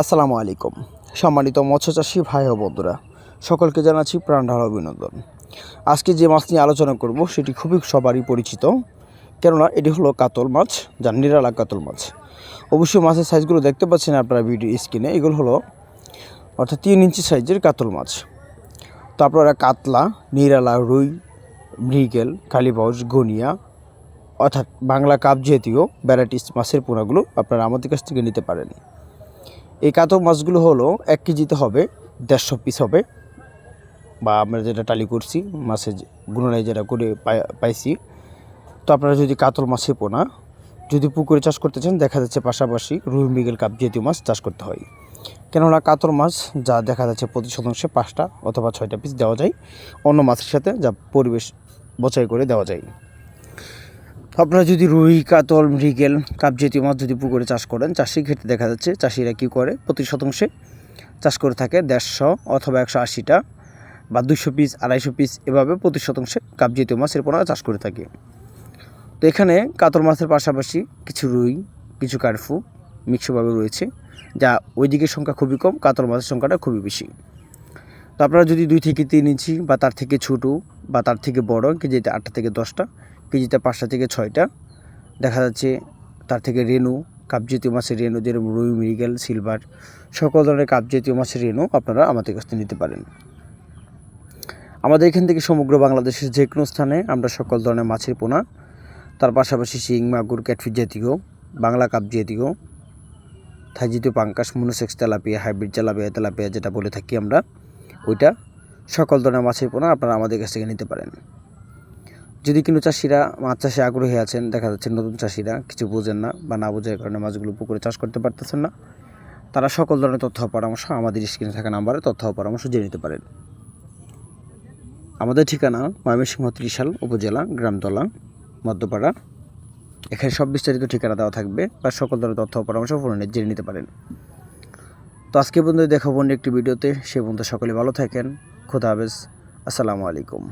আসসালামু আলাইকুম। সম্মানিত মৎস্যচাষী ভাই ও বন্ধুরা, সকলকে জানাচ্ছি প্রাণঢাল অভিনন্দন। আজকে যে মাছ নিয়ে আলোচনা করব, সেটি খুবই সবারই পরিচিত, কেননা এটি হলো কাতল মাছ, যা নিরালা কাতল মাছ। অবশ্যই মাছের সাইজগুলো দেখতে পাচ্ছেন আপনারা ভিডিও স্ক্রিনে, এগুলো হলো অর্থাৎ তিন ইঞ্চি সাইজের কাতল মাছ। তো আপনারা কাতলা, নিরালা, রুই, মৃগেল, কালীবাউস, গনিয়া, অর্থাৎ বাংলা কাপ জাতীয় ভ্যারাইটিস মাছের পোনাগুলো আপনারা আমাদের কাছ থেকে নিতে পারেন। এই কাতল মাছগুলো হলো এক কেজিতে হবে, দেড়শো পিস হবে। বা আমরা যেটা টালি করছি মাছের গুণনায় যেটা করে পাইছি। তো আপনারা যদি কাতল মাছের পোনা, যদি পুকুরে চাষ করতে চান, দেখা যাচ্ছে পাশাপাশি রুই, মৃগেল, কাপ জাতীয় মাছ চাষ করতে হয়। কেননা কাতল মাছ যা দেখা যাচ্ছে প্রতি শতাংশে পাঁচটা অথবা ছয়টা পিস দেওয়া যায়, অন্য মাছের সাথে যা পরিবেশ বচাই করে দেওয়া যায়। আপনারা যদি রুই, কাতল, মৃগেল কাপ জাতীয় মাছ যদি পুকুরে চাষ করেন, চাষির ক্ষেত্রে দেখা যাচ্ছে চাষিরা কী করে? প্রতি শতাংশে চাষ করে থাকে দেড়শো অথবা একশো আশিটা বা দুশো পিস, আড়াইশো পিস এভাবে প্রতি শতাংশে কাপ জাতীয় মাছের পোনা চাষ করে থাকে। তো এখানে কাতল মাছের পাশাপাশি কিছু রুই, কিছু কার্ফু মিক্সভাবে রয়েছে, যা ওই দিকের সংখ্যা খুবই কম, কাতল মাছের সংখ্যাটা খুবই বেশি। তো আপনারা যদি দুই থেকে তিন ইঞ্চি বা তার থেকে ছোটো বা তার থেকে বড় কেজিতে আটটা থেকে দশটা কেজিতে পাঁচটা থেকে ছয়টা। দেখা যাচ্ছে তার থেকে রেনু কাপজাতীয় মাছের রেনু যেরকম রুই, মৃগেল, সিলভার, সকল ধরনের কাপজাতীয় মাছের রেনু আপনারা আমাদের কাছ থেকে নিতে পারেন। আমাদের এখান থেকে সমগ্র বাংলাদেশের যে কোনো স্থানে আমরা সকল ধরনের মাছের পোনা, তার পাশাপাশি শিং, মাগুর ক্যাটফিট জাতীয়, বাংলা কাপ জাতীয়, থাই জাতীয় Pancras monosex tilapia, hybrid tilapia tilapia যেটা বলে থাকি আমরা, ওইটা সকল ধরনের মাছের পোনা আপনারা আমাদের কাছ থেকে নিতে পারেন। যদি কোনো চাষিরা মাছ চাষে আগ্রহী আছেন, দেখা যাচ্ছে নতুন চাষিরা কিছু বোঝেন না বা না বোঝার কারণে মাছগুলো পুকুরে চাষ করতে পারতেছেন না, তারা সকল ধরনের তথ্য পরামর্শ আমাদের স্ক্রিনে থাকা নাম্বারে তথ্য পরামর্শ জেনে নিতে পারেন। আমাদের ঠিকানা ময়মনসিংহ ত্রিশাল উপজেলা, গ্রামতলা, মধ্যপাড়া। এখানে সব বিস্তারিত ঠিকানা দেওয়া থাকবে বা সকল ধরনের তথ্য পরামর্শ ফোনে জেনে নিতে পারেন। তো আজকে পর্যন্ত দেখাবো অন্য একটি ভিডিওতে। সে পর্যন্ত সকলে ভালো থাকেন। খোদা হাফেজ। আসসালামু আলাইকুম।